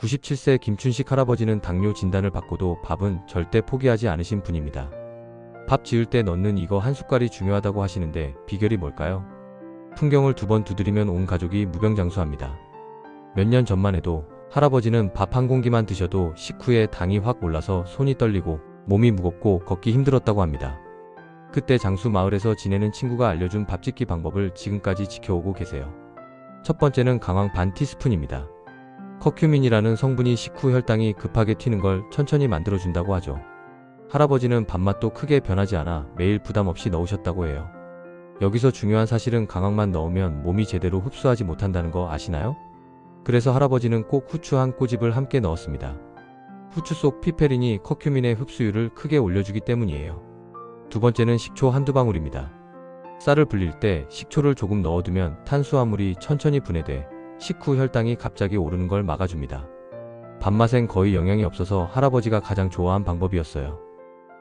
97세 김춘식 할아버지는 당뇨 진단을 받고도 밥은 절대 포기하지 않으신 분입니다. 밥 지을 때 넣는 이거 한 숟갈이 중요하다고 하시는데 비결이 뭘까요? 풍경을 두 번 두드리면 온 가족이 무병장수합니다. 몇 년 전만 해도 할아버지는 밥 한 공기만 드셔도 식후에 당이 확 올라서 손이 떨리고 몸이 무겁고 걷기 힘들었다고 합니다. 그때 장수 마을에서 지내는 친구가 알려준 밥 짓기 방법을 지금까지 지켜오고 계세요. 첫 번째는 강황 반 티스푼입니다. 커큐민이라는 성분이 식후 혈당이 급하게 튀는 걸 천천히 만들어준다고 하죠. 할아버지는 밥맛도 크게 변하지 않아 매일 부담 없이 넣으셨다고 해요. 여기서 중요한 사실은 강황만 넣으면 몸이 제대로 흡수하지 못한다는 거 아시나요? 그래서 할아버지는 꼭 후추 한 꼬집을 함께 넣었습니다. 후추 속 피페린이 커큐민의 흡수율을 크게 올려주기 때문이에요. 두 번째는 식초 한두 방울입니다. 쌀을 불릴 때 식초를 조금 넣어두면 탄수화물이 천천히 분해돼 식후 혈당이 갑자기 오르는 걸 막아줍니다. 밥맛엔 거의 영향이 없어서 할아버지가 가장 좋아한 방법이었어요.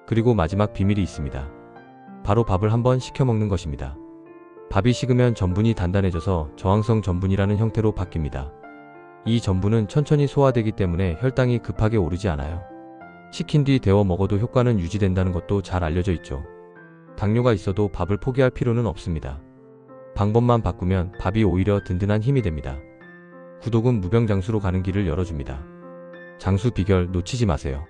그리고 마지막 비밀이 있습니다. 바로 밥을 한번 식혀 먹는 것입니다. 밥이 식으면 전분이 단단해져서 저항성 전분이라는 형태로 바뀝니다. 이 전분은 천천히 소화되기 때문에 혈당이 급하게 오르지 않아요. 식힌 뒤 데워 먹어도 효과는 유지된다는 것도 잘 알려져 있죠. 당뇨가 있어도 밥을 포기할 필요는 없습니다. 방법만 바꾸면 밥이 오히려 든든한 힘이 됩니다. 구독은 무병장수로 가는 길을 열어줍니다. 장수 비결 놓치지 마세요.